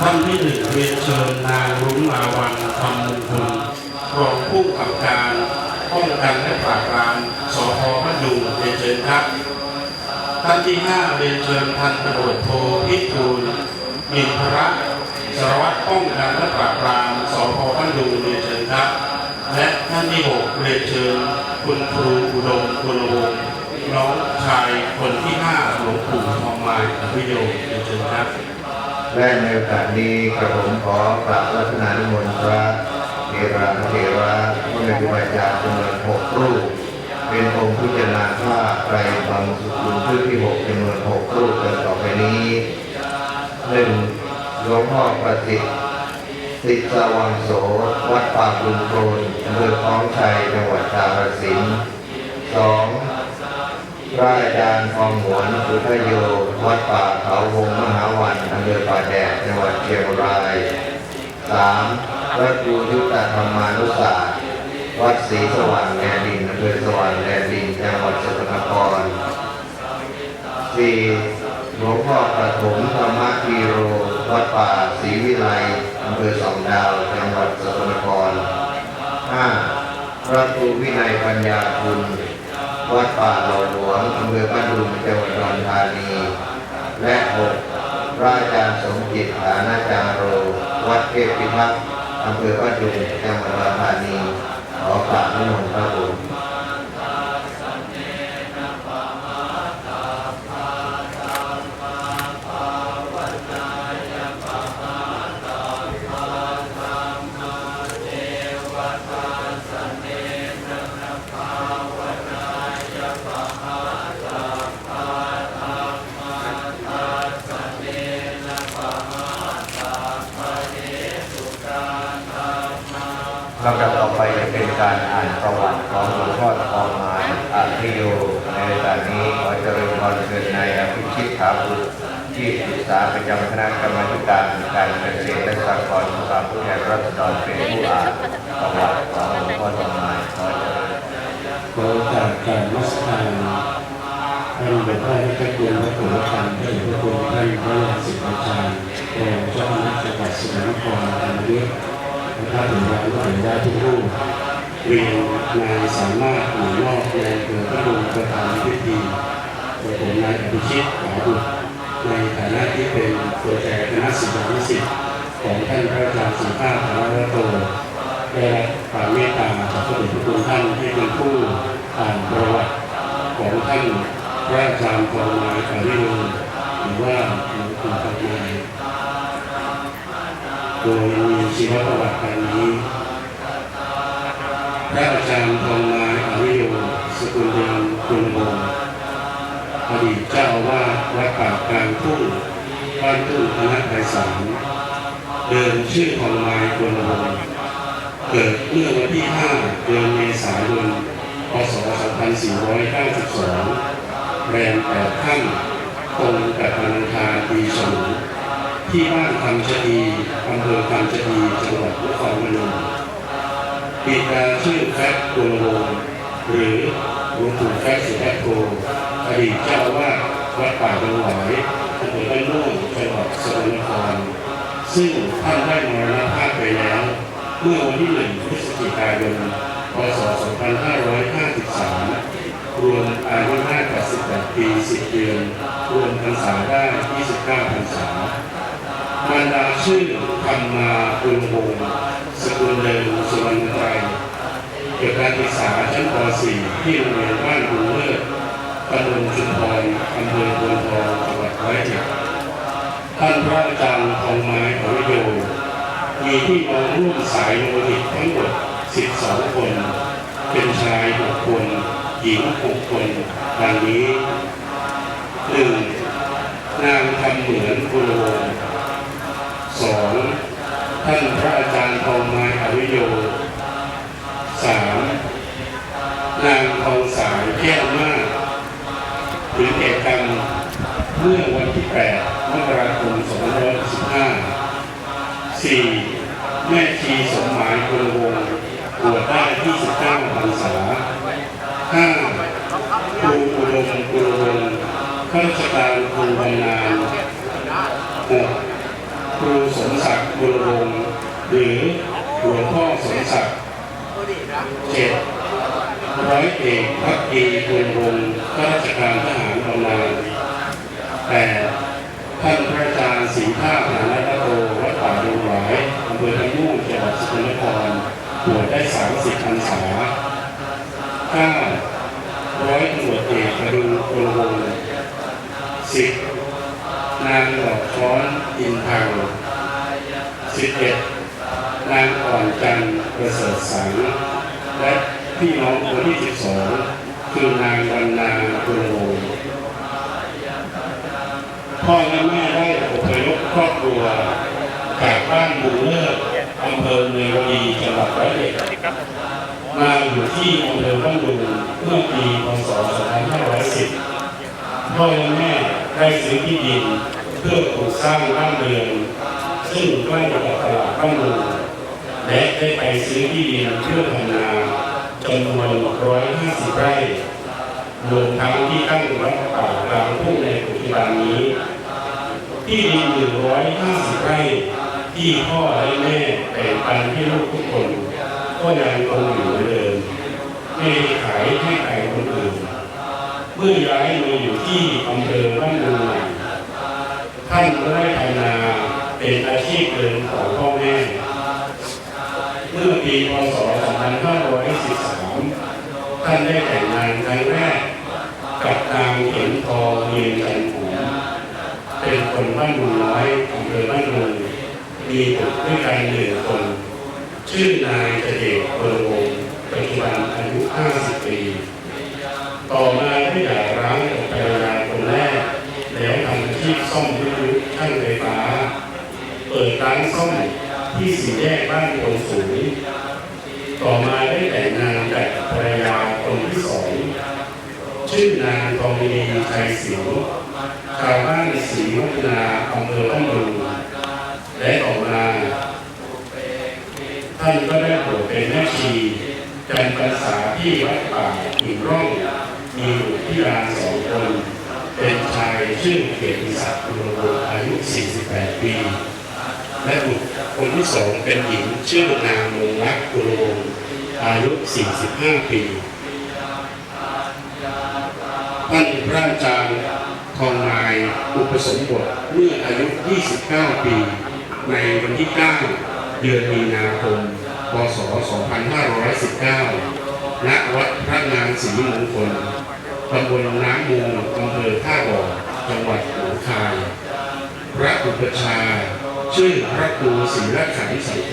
ท่านที่หนึ่งเรียนเชิญนางรุ้งลาวันคำมงคลรองผู้กำกับการป้องกันและปราบปรามสพบ้านดุงเรียนเชิญครับท่านที่ห้าเรียนเชิญพันตำรวจโทพิทูลมินทระสารวัตรป้องกันและปราบปรามสพบ้านดุงเรียนเชิญครับ และท่านที่หกเรียนเชิญคุณครูอุดมกุลวงศ์น้องชายคนที่ห้าหลวงปู่ทองมายอภิโยเรียนเชิญครับ และในโอกาสนี้กระผมขอกราบรัตนานิมนต์พระเทรานุเทระผู้มีบาอาจาจำนวนหกรูป เป็นองค์พิจารณาผ้าไตรบังสุกุลพื้นที่หกจำนวนหกรูปดังต่อไปนี้หนึ่งหลวงพ่อประสิทธิ์สิทธวังโสวัดป่าบุญโครนอำเภอคลองชัยจังหวัดกาฬสินธุ์สอง พระอาจารย์ทองหวนสุทโยวัดป่าเขาวงมหาวันอำเภอป่าแดดจังหวัดเชียงรายสามพระครูยุตธรรมานุศาสตร์วัดศรีสว่างแดนดินอำเภอสว่างแดนดินจังหวัดสกลนครสี่หลวงพ่อประถมธรรมพีโร วัดป่าศรีวิไลอำเภอสองดาว จังหวัดสกลนครห้าพระครูวินัยปัญญาคุณ วัดป่าเหล่าหลวงอำเภอบ้านดุงจังหวัดนนทธานี และหกพระอาจารย์สมจิตฐานาจารโร วัดเทพพิทักษ์อำเภอบ้านดุงจังหวัดนนทธานีขอฝากนิมนต์พระองค์ การอ่านประวัติของหลวงพ่อทองมาอภิโยในโอกาสนี้ขอเจริญพรเชิญนอภิชิตถาบุตรที่ปรึกษาประจำคณะกรรมการการเกษตรและสหกรณ์สภาผู้แทนราษฎรเป็นผู้อ่านประวัติของหลวงพ่อทองมาขอเจริญขอจากการมัสการท่านเป็นพระให้คุณพระคุณธรรมท่านพระคุณท่านพระราชินีอาจารย์รองเจ้าคณะจังหวัดสุพรรณครธรรมยุทธพระถึงร้านถึงได้ทุกรูป เรียนนายสามารถหนุนนอกในอำเภอพระดุงประธานพิธีโดยผมนายอภิชิตหาบุตรในฐานะที่เป็นตัวแทนคณะศิษยานุศิษย์ของท่านพระอาจารย์สุภาพธารโตได้รับความเมตตาจากพระเดชพระคุณท่านที่เป็นผู้อ่านประวัติของท่านพระอาจารย์ทองมาการิโนหรือว่าหลวงปู่ทองมาโดยมีชีวประวัติดังนี้ พระอาจารย์ทองมาอริโยสกุลเดนคุณวงอดีตเจ้าอาวาวัดป่ากลางทุ่งบ้านทุ่งคณะไพศาลเดิมชื่อทองมาคุณวงเกิดเมื่อวันที่ 5 เดือนเมษายนพศ 2492 แรม8ค่ำตรงกับวันอังคารปีฉลูที่บ้านคำชะดีอำเภอคำชะดีจังหวัดนครพนม ปิดาชื่อแฟกกุลวงหรือหลวงปู่แฟกสุทัตโกอดีตเจ้าอาวาวัดป่าดงหวายอำเภอบ้านม่วงจังหวัดสกลนครซึ่งท่านได้มรณภาพไปแล้ว เมื่อวันที่1พฤศจิกายนพศ 2553 รวมอายุ58ปี 10 เดือน รวมพรรษาได้ 29พรรษามารดาชื่อธรรมาปุณวงศ์สกุลเดิมสุวรรณไตรเกการศึกษาชั้นป .4 ที่โรงเรียนบ้านบุญเลิศตำบลชุมพรอำเภอบัวทองจังหวัดร้อยเอ็ดท่านพระอาจารย์ทองไม้อวิโยมีพี่น้องร่วมสายโลหิตทั้งหมด 12 คน เป็นชาย 6 คน หญิง 6 คนดังนี้ 1. นางทำเหมือนกุลงศ์สองท่านพระอาจารย์ทองไม้อวิโย 3. นางทองสายแก้วมากถึงแก่กรรมเมื่อวันที่8มกราคม2515 4. แม่ชีสมหมายกุลวงศ์บวชได้29พรรษา 5. ครูอุดมกุลวงศ์ข้าราชการครูบำนาญหกครูสมศักดิ์บุญวงศ์หรือหลวงพ่อสมศักดิ์ เจ็ดร้อยเอกพักดีบุญวงศ์ข้าราชการทหารบำนาญแปดท่านพระอาจารย์ศรีท่าฐานโตวัดป่าดงหวายอำเภอทะม่งจังหวัดสกลนครบวชได้สามสิบพรรษาเก้าร้อยตำรวจเอกกรุณกุลวงสิบนางดอกช้อนอินทางสิบเอ็ดนางอ่อนจันทร์ประเสริฐสัง และพี่น้องคนที่สิบสองคือนางวันนาคุณโลพ่อและแม่ได้อพยพครอบครัวจากบ้านบุญเลิศอำเภอเมืองวดีจังหวัดร้อยเอ็ดมาอยู่ที่อำเภอบ้านดุงเมื่อปีพศ 2510 พ่อและแม่ได้ซื้อที่ดินเพื่อปลูกสร้างบ้านเรือนซึ่งใกล้กับตลาดบ้านดุง และได้ไปซื้อที่ดินเพื่อทำนาจำนวน 150 ไร่รวมทั้งที่ตั้งวัดป่ากลางทุ่งในปัจจุบันนี้ ที่ดิน 150 ไร่ที่พ่อและแม่แบ่งปันให้ลูกทุกคน ก็ยังคงอยู่เหมือนเดิมไม่ได้ขายให้ใครคนอื่น เมื่อย้ายมาอยู่ที่อำเภอบ้านดุงท่านก็ได้ทำนาเป็นอาชีพเดิมของพ่อแม่ เมื่อปีพศ 2513 ท่านได้แต่งงานครั้งแรกกับนางเข็มทองเมียนจันทร์ผมเป็นคนบ้านดุงน้อยอำเภอบ้านดุงมีบุตรด้วยกันหนึ่งคน ชื่อนายเจเดชเบอร์วงปัจจุบันอายุ 50 ปี ต่อมาได้หย่าร้างกับภรรยาคนแรก แล้วทำอาชีพซ่อมรถยนต์ช่างไฟฟ้า เปิดร้านซ่อม ที่สี่แยกบ้านคนสูงต่อมาได้แต่งงานกับภรรยาคนที่สองชื่อนางทองมีชัยสิวชาวบ้านศรีวัฒนาอำเภอบ้านดุงและต่อมาท่านก็ได้บวชเป็นแม่ชีจำพรรษาที่วัดป่าหินร่อง มีบุตรที่ลานสองคน เป็นชายชื่อเกียรติศักดิ์กุลวงอายุ 48 ปี และบุตร คนที่สองเป็นหญิงชื่อนางมงรักกุลวงอายุ 45 ปี ท่านพระอาจารย์ทองนายอุปสมบทเมื่ออายุ 29 ปี ในวันที่ 9 เดือนมีนาคม พศ 2519 ณ วัดพระนางศรีมงคลตำบลน้ำมูลอำเภอท่าบ่อจังหวัดหนองคาย พระอุปชา ชื่อพระครูศรีรัขันธ์สังโฆ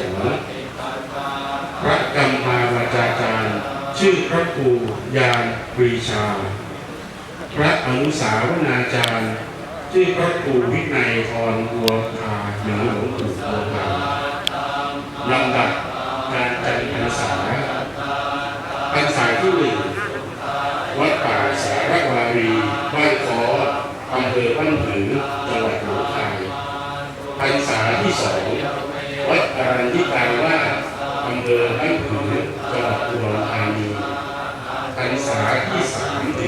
พระกรรมาวาจาจารย์ ชื่อพระครูยานปรีชา พระอนุสาวนาจารย์ ชื่อพระครูวินัยพรบัวพาหรือหลวงปู่บัวพาลำดับการจันทร์พรรษาพรรษาที่หนึ่ง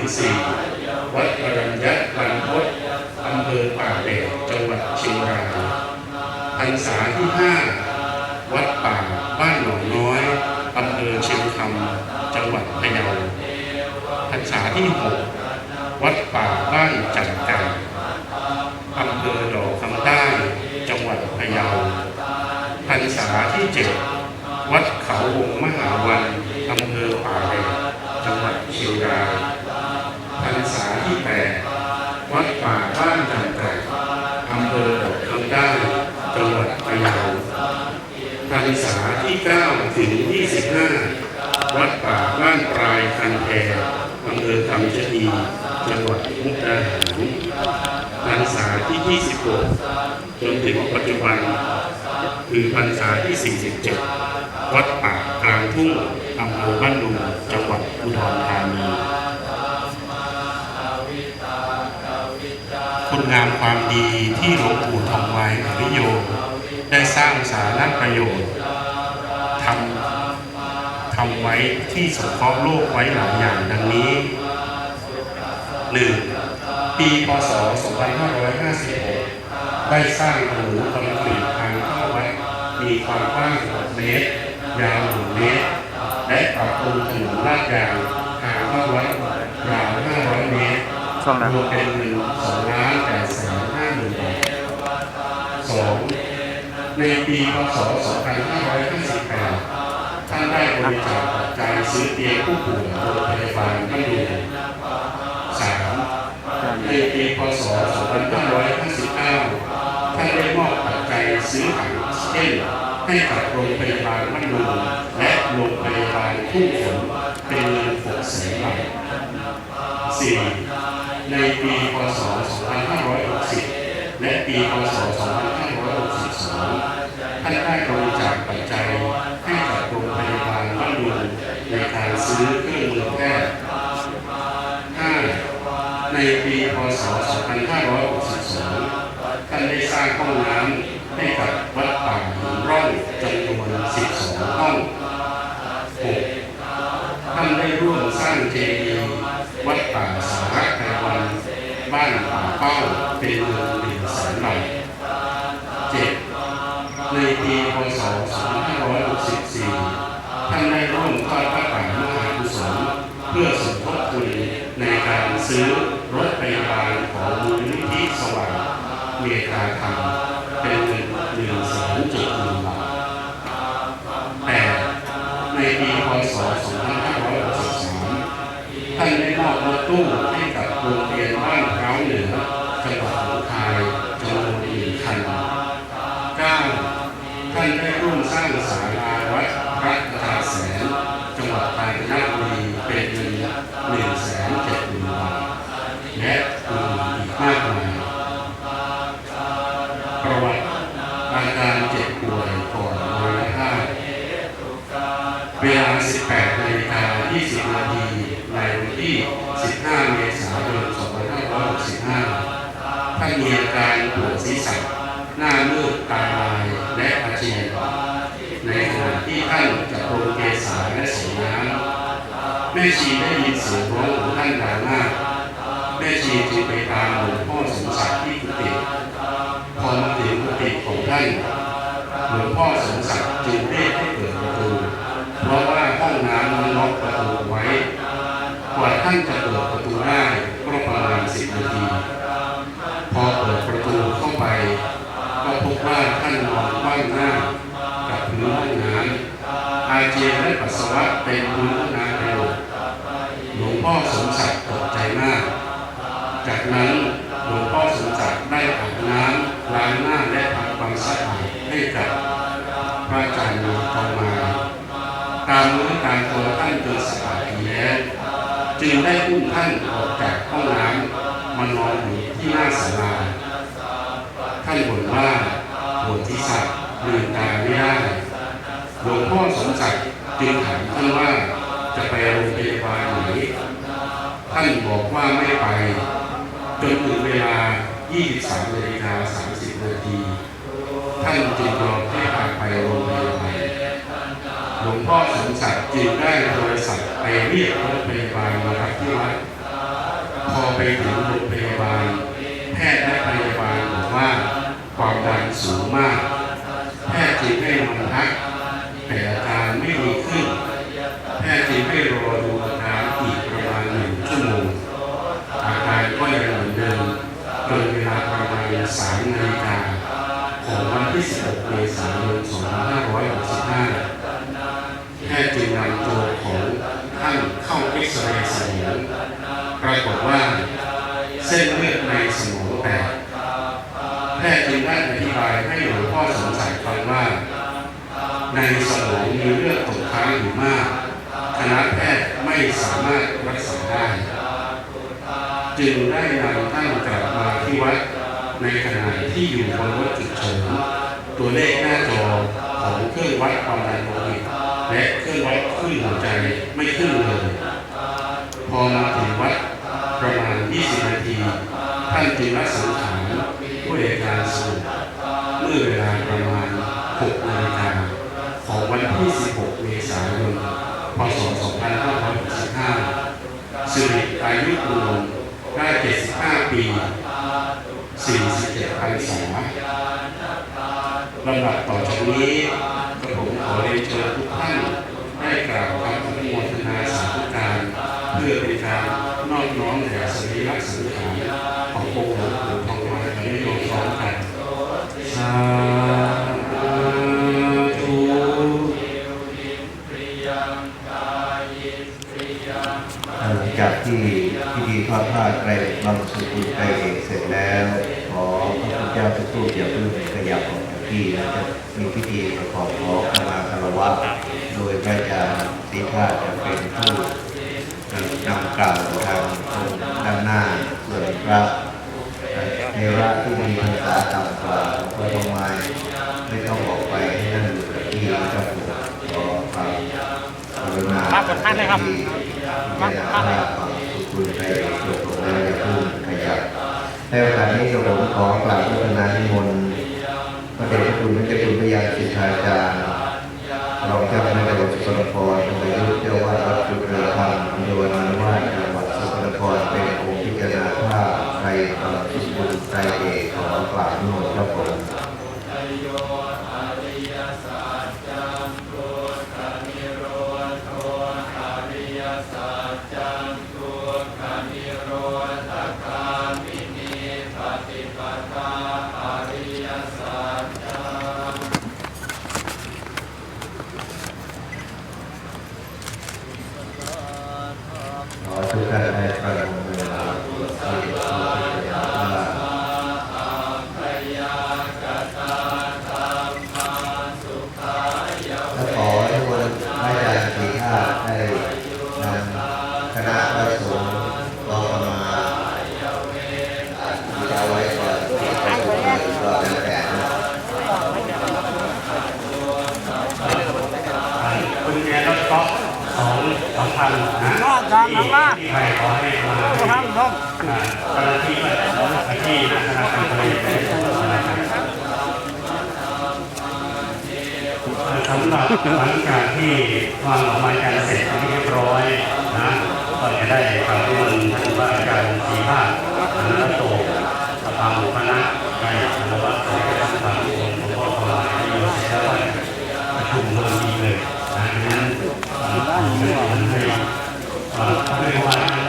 สามถึงสี่วัดอรัญญบันพศอำเภอป่าเด็ดจังหวัดเชียงรายพรรษาที่ห้าวัดป่าบ้านหนองน้อยอำเภอเชียงคำจังหวัดพะเยาพรรษาที่หกวัดป่าบ้านจันไก่อำเภอดอกคำใต้จังหวัดพะเยาพรรษาที่เจ็ดวัดเขาวงมหาวัน วัดป่าบ้านจันไก่อำเภอดอกคำใต้จังหวัดพะเยาพรรษาที่เก้าถึงยี่สิบห้าวัดป่าบ้านปลายคันแพอำเภอคำชะอีจังหวัดมุกดาหารพรรษาที่ 26 จนถึงปัจจุบัน คือพรรษาที่ 47 วัดป่ากลางทุ่งอำเภอบ้านดุงจังหวัดอุดรธานี งามความดีที่หลวงปู่ทองไวอริโย ได้สร้างสาระประโยชน์ทำทำไว้ที่สงเคราะห์โลกไว้หลายอย่างดังนี้ 1. ปีพศ 2556 ได้สร้างถนนคอนกรีตทางเข้าไวัดมีความกว้าง6เมตร ยาว1เมตร และปรับปรุงถนนลาดยางทางเข้าไวัดยาว500 เมตร ช่องนั้นรวมเป็นเงิน2ล้าน8แสน5หมื่นบาทสองในปีพศ2558ท่านได้บริจาคปัจจัยซื้อเตียงผู้ป่วยโรงพยาบาลบ้านดูสามในปีพศ2559ท่านได้มอบปัจจัยซื้อถังออกซิเจนให้กับโรงพยาบาลบ้านดูและโรงพยาบาลทุ่งฝนเป็นเงิน6แสนบาท 4. ในปีพศ 2560 และปีพศ 2562 ท่านได้บริจาคปัจจัยให้กับโรงพยาบาลบ้านดุงในการซื้อเครื่องมือแพทย์ 5. ในปีพศ 2562 ท่านได้สร้างห้องน้ำให้กับวัดป่าหินร่อง เป้าเป็นเงินหนึ่งแสนบาทเจ็ดในปีพศ2564 ท่านได้ร่วมทอดพระป่ามหากุศลเพื่อสมทบทุนในการซื้อรถพยาบาลของมูลนิธิสว่างเมตตาธรรมเป็นเงินหนึ่งแสนเจ็ดหมื่นบาทแปดในปีพศ2563 ท่านได้มอบรถตู้ให้ หวัดกาญจนบุรีเป็นเงินหนึ่งแสนเจ็ดหมื่นบาทและอื่นอีกมากมายประวัติอาการเจ็บป่วยก่อนมรณภาเวลา 18นาฬิกา20นาทีในวันที่ 15 เมษายน 2565ท่านมีอาการปวดศีรษะหน้ามืดตาลายและอาเจียนในขณะที่ท่าน จะโปรเกสาและส่งน้ำแม่ชีได้ยินเสียงร้องของท่านดังมากแม่ชีจึงไปตามหลวงพ่อสมศักดิ์ที่กุฏิพอมาถึงกุฏิของท่านหลวงพ่อสมศักดิ์จึงเรียกให้เปิดประตู เพราะว่าห้องน้ำมันล็อกประตูไว้กว่าท่านจะเปิดประตูได้ก็ประมาณสิบนาทีพอเปิดประตูเข้าไป ก็พบว่าท่านนอนคว่ำหน้ากับพื้นห้องน้ำ อาเจียนและปัสสาวะเต็มพื้นห้องน้ำไปหมดหลวงพ่อสมศักดิ์ตกใจมาก จากนั้นหลวงพ่อสมศักดิ์ได้อาบน้ำล้างหน้าและทำความสะอาดให้กับพระอาจารย์ทองมา ตามเนื้อตามตัวท่านจนสะอาดดีแล้วจึงได้อุ้มท่านออกจากห้องน้ำมานอนอยู่ที่หน้าศาลาท่านบ่นว่าปวดที่ศักดิ์ลืมตาไม่ได้ หลวงพ่อสมศักดิ์จึงถามท่านว่าจะไปโรงพยาบาลไหนท่านบอกว่าไม่ไป จนถึงเวลา 23นาฬิกา30 นาที ท่านจึงยอมให้พาไปโรงพยาบาลหลวงพ่อสมศักดิ์จึงได้โทรศัพท์ไปเรียกรถพยาบาลมารับที่วัดพอไปถึงโรงพยาบาล แพทย์และพยาบาลบอกว่าความดันสูงมาก แพทย์จึงให้นอนพัก แต่อาการไม่ดีขึ้น แพทย์จึงให้รอดูอาการอีกประมาณหนึ่งชั่วโมง อาการก็ยังเหมือนเดิมจนเวลาประมาณ3นาฬิกาของวันที่ 16เมษายน2565แพทย์จึงนำตัวของท่านเข้าเอ็กซเรย์สมองปรากฏว่าเส้นเลือดในสมองแตกแพทย์จึงได้อธิบายให้หลวงพ่อสงสัยฟังว่า ในสมองมีเลือดตกค้างอยู่มากคณะแพทย์ไม่สามารถรักษาได้ จึงได้นำท่านกลับมาที่วัดในขณะที่อยู่บนรถฉุกเฉินตัวเลขหน้าจอของเครื่องวัดความดันโลหิตและเครื่องวัดคลื่นหัวใจไม่ขึ้นเลย พอมาถึงวัดประมาณ 20 นาที ท่านจึงรัสังขา ที่พิธีทอดผ้าไตรบางสุกุลไตรเสร็จแล้ว ขอพระพุทธเจ้าทุกรูปอย่าเพิ่งขยับออกจากที่นะจะมีพิธีประกอบขอขมาคารวะโดยพระอาจารย์สีธาจะเป็นผู้นำกล่าวทางองด้านหน้าส่วนพระเทระที่มีภาษาต่ำกว่าพระบรมายไม่ต้องออกไปให้นั่งอยู่กับที่นะครับขอความกรุณาครับกดท่านเลยครับมาท่านเลย ครับคุณไปจบลงแล้ย่าเพิ่งขยับในโอกาสนี้ผมขอกราบพัฒนานิมนต์พระเดชพระคุณพระเจ้าคุณพระยาสิทธาจารย์รองเจ้าคณะจังหวัดสกลนครธรรมยุทธเจ้าว่าวัดจุฬาธรรมโดยนานว่าจังหวัดสกลนครเป็น ทางทางที่ใครขอให้มาอ่าเจ้าหน้าที่ด้วยที่ธนาคารกรุงสำหรับหลังจากที่วางออกมาการเสร็จเรียบร้อยนะก็จะได้กราบนิมนต์ท่านว่าการสีภาคอนุรัตโตสภาหมู่คณะได้อนุวัตของพระธรรมของหลวงพ่อทองหลายที่อยู่เสร็จแล้วประชุมเรื่องนี้เลยนะนั้น เ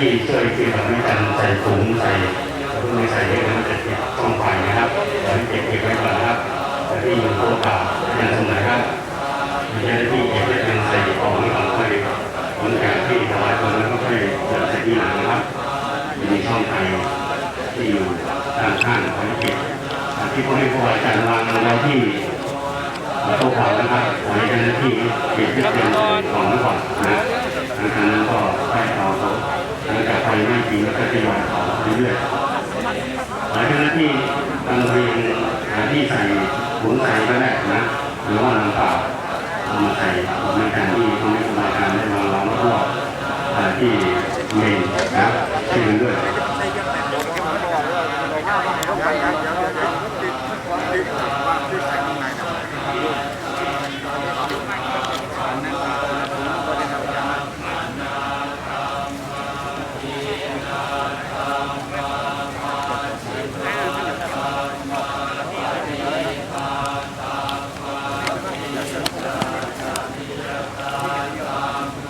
ที่ช่วยคือแบบนี้กันใส่ถุงใส่เพิ่งไม่ใส่เยอะนะมันจะติดช่องไฟนะครับขอให้เก็บเก็บไว้ก่อนนะครับแต่ที่อยู่ตัวเปล่าอย่างสมัยครับมีเจ้าหน้าที่เก็บไว้เป็นใส่ของไว้ก่อนค่อยหลังจากที่ถวายคนแล้วก็ค่อยจัดใส่ที่หลังนะครับมีช่องไฟที่อยู่ด้านข้างขอให้เก็บที่พ่อให้ผู้ว่าการย์วางไว้ที่โต๊ะขานะครับขอให้เจ้าหน้าที่เก็บที่เป็นของไว้ก่อนนะหลังจากนั้นก็ให้เอาเขาหลัง ปีแล้วก็ทยอยต่อเรื่อยๆหลายเจ้าหน้าที่ทำเรียนหาที่ใส่ถุงใส่ก็ได้นะหรือว่าน้ำเปล่าเอามาใส่ในการที่ทำให้สบายการได้วางรองรอบที่เมนนะช่วยกันด้วย ค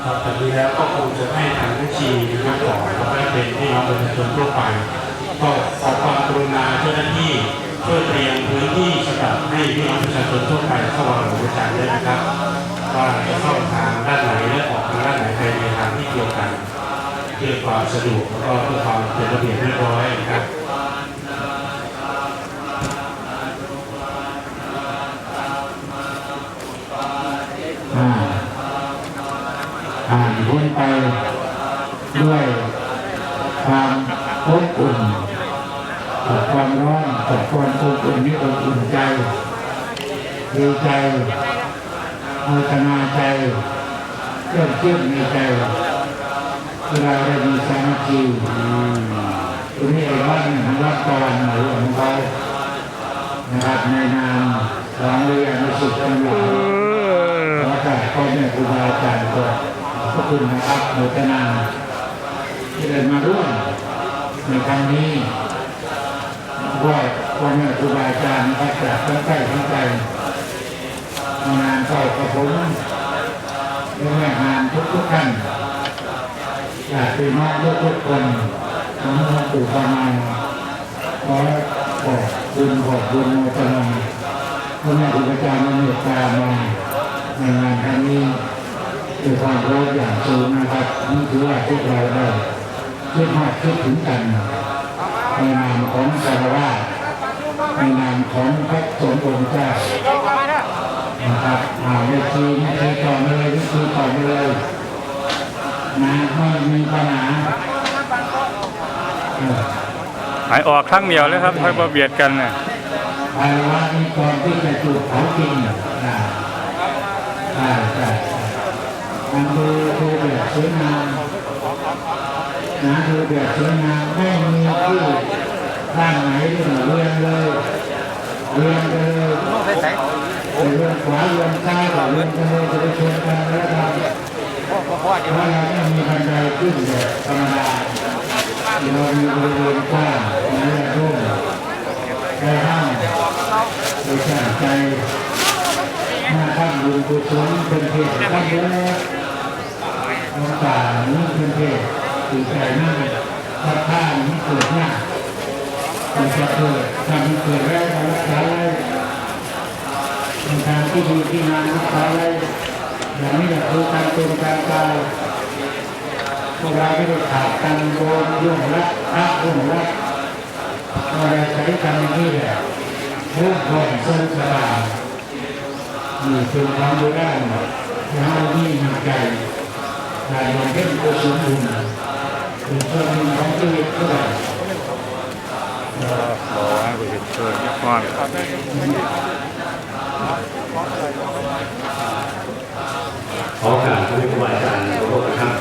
ครับจากนี้แล้วก็คงจะให้ทางผู้ชีนะครับขอแล้วก็เป็นพี่ น้องประชาชนทั่วไป ก็ขอความกรุณาเจ้าหน้าที่ช่วยเตรียมพื้นที่สำหรับให้พี่น้องประชาชนทั่วไปเข้ามาบริจาคด้วยนะครับว่าจะเข้าทางด้านไหนและออกทางด้านไหนไปในทางที่เดียวกันเพื่อความสะดวกแล้วก็เพื่อความเป็นระเบียบเรียบร้อยนะครับอ่านพ้นไปด้วยความ อบอุ่นกับความร้อนกับความอบอุ่นนี้อบอุ่นใจดีใจโมทนาใจเริ่อมเชื่อมในใจเวลาเรามีสามัคคีตรงนี้ไอ้บ้านของรัฐตะวันหรือของเขานะครับในนามของเรียนในสุดทั้งหลายขอกราบพ่อแม่ครูบาอาจารย์ก็ขอบคุณนะครับโมทนาที่ได้มาร่วม ในครั้งนี้ว่าพ่อแม่ครูบาอาจารย์นะครับจากทั้งใกล้ทั้งไกลมางานเข้ากับผมและแม่งานทุกทุกท่านอยากเป็นน้องลูกทุกคนของหลวงปู่ประมาณขอขอบคุณขอบคุณโมทนาพ่อแม่ครูบาอาจารย์มาเมตตามาในงานครั้งนี้ด้วยความเคารพอย่างสูงนะครับนี่คือว่าพวกเราได้ คิดมากคิดถึงกันในนามของสารวาในนามของพระสงฆ์องค์เจ้านะครับอ่าวิธีวิธีต่อเลยวิธีต่อมาเลยนะไม่มีปัญหาหายออกครั้งเดียวเลยครับค่อยมาเบียดกันน่ะภาวะนี้ก่อนที่จะจุดเผาจริงนะใช่ใช่มันดูดูแบบสวยงาม นะดูแบบสวยงามไม่มีที่ร่างไหนที่เรียงเลยเรียงเลยเรียงขวาเรียงซ้ายเรียงไปเลยจะได้ชนกันแล้วกันเพราะเราไม่มีบันไดขึ้นแบบธรรมดาเรามีบริเวณกว้างมีและร่มได้ห้ามโดยสั่งใจหน้าท่านบุญกุศลเป็นเพศท่านเยอะหลวงตานี้เป็นเพศ ถือใจนั่งพระท่านนี้เกิดหน้ามันจะเกิดทำให้เกิดแล้วรักษาไว้เป็นทางที่ดีที่งานรักษาไว้อย่างนี้แหละคือการเป็นการตายพวกเราไม่ได้ขาดกันโดนยุ่งรักพระยุ่งรักเราใช้กันที่แหละเรื่องของเส้นสลามีเป็นความรู้ได้แล้วเรานี่มีใจการลงเล่นกุศลบุญ ของชีวิตก็ได้ขอให้ผู้เห็นเชิญก่อนขอการท่านผู้ว่าการทุกท่าน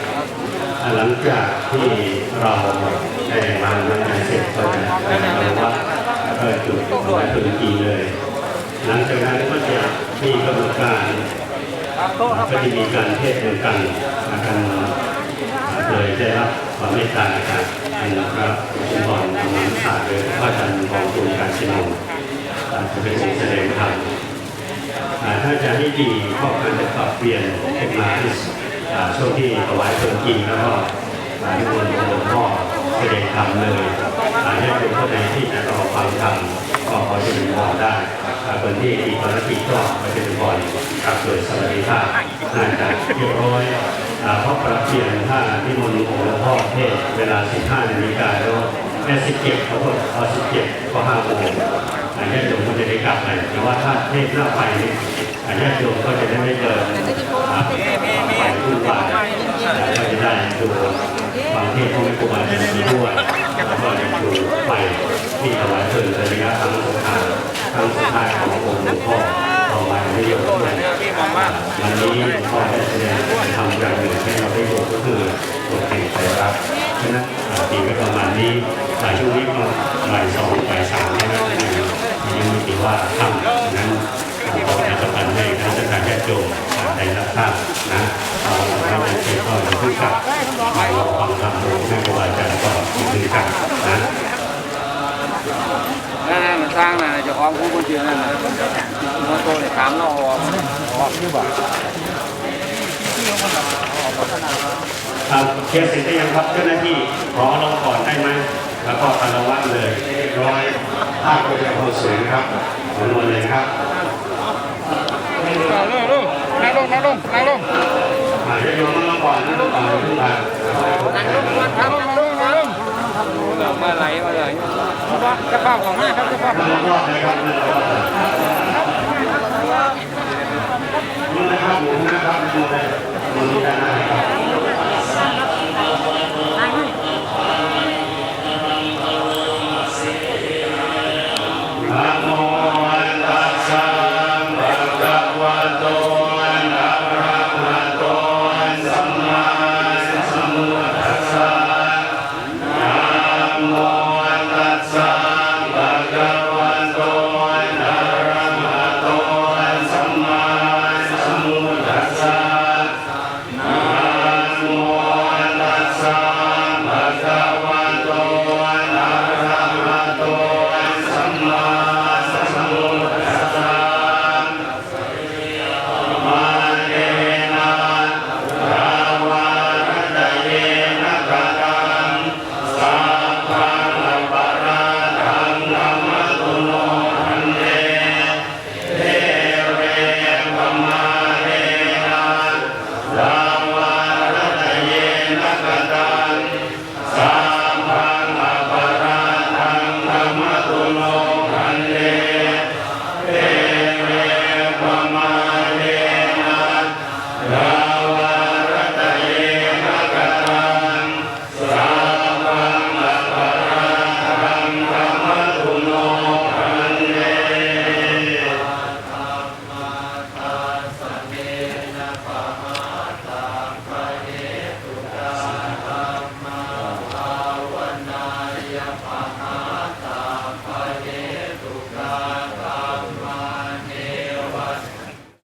หลังจากที่เราได้วางงานเสร็จก็จะเราว่าเปิดจุดไว้พื้นที่เลย หลังจากนั้นก็จะมีกรรมการก็จะมีการเทศน์เหมือนกันกัน โดยได้รับความเมตตาจากท่านพระสุนทรธรรมศาสตร์โดยพระอาจารย์ของกรุงการชินงจะเป็นองค์แสดงธรรมถ้าจะให้ดีก็ควรจะปรับเปลี่ยนเป็นมาที่ช่วงที่ถวายเพลิงจริงแล้วก็อ่าทุกคนหลวงพ่อแสดงธรรมเลยอ่าให้เป็นคนไหนที่จะรอฟังธรรมก็ขอจะเป็นพรได้คนที่อีภารกิจก็ขอจะเป็นพรกับโดยสวัสดิภาพน่าจะเรียบร้อย พราะปรับเปลี่ยนถ้าที่มนต์ของหลวงพ่อเทศเวลา 15นาฬิกาแล้วแค่17เขาก็เอา17ก็5โมงอันนี้โยมก็จะได้กลับไปแต่ว่าถ้าเทศหน้าไฟนี่อันนี้โยมก็จะได้ไม่เดินอาไปขึ้นไปก็จะได้ดูบางเทศก็ไม่กลัวจะมีด้วยแล้วก็จะดูไฟที่ถวายเพลิงระยะครั้งสุดท้ายครั้งสุดท้ายขององค์หลวงพ่อ ต่อมาให้โยมด้วยวันนี้พ่อได้แสดงทำอย่างหนึ่งให้เราได้ดูก็คือบทเพลงไทยรัฐฉะนั้นอ่าตีไว้ประมาณนี้หลายช่วงนี้ก็บ่ายสองบ่ายสามนะครับยังไมีติว่าทำนั้นขอการประกันให้ท่านการแก้โจมได้รับทราบนะเราทำเป็นเพียงก็จะพึ่งกับเราฟังคำโดยให้ครูบาอาจารย์ก็พึ่งกันนะนั่นมันสร้างนะเจะของผู้คนเดียวนั่นนะ มันโตเลยามเราออกออกที่บ่ครับเคลียร์เสร็จได้ยังครับเจ้าหน้าที่ขอลงก่อนได้ไหมแล้วก็คารวะเลยร้อยภาคประชาชนสูงครับสำนวนเลยครับนั่งลงนั่งลงนั่งลงนั่งลงอาจจะโยมมาก่อนนะก่อนขึ้นมานั่งลงนั่งลงนั่งลงนั่งลงมาไหลมาเลยเฝ้าของแม่ครับจะเฝ้านั่งรอบเลยครับนั่งรอบนี่นะครับหมุ นะครับ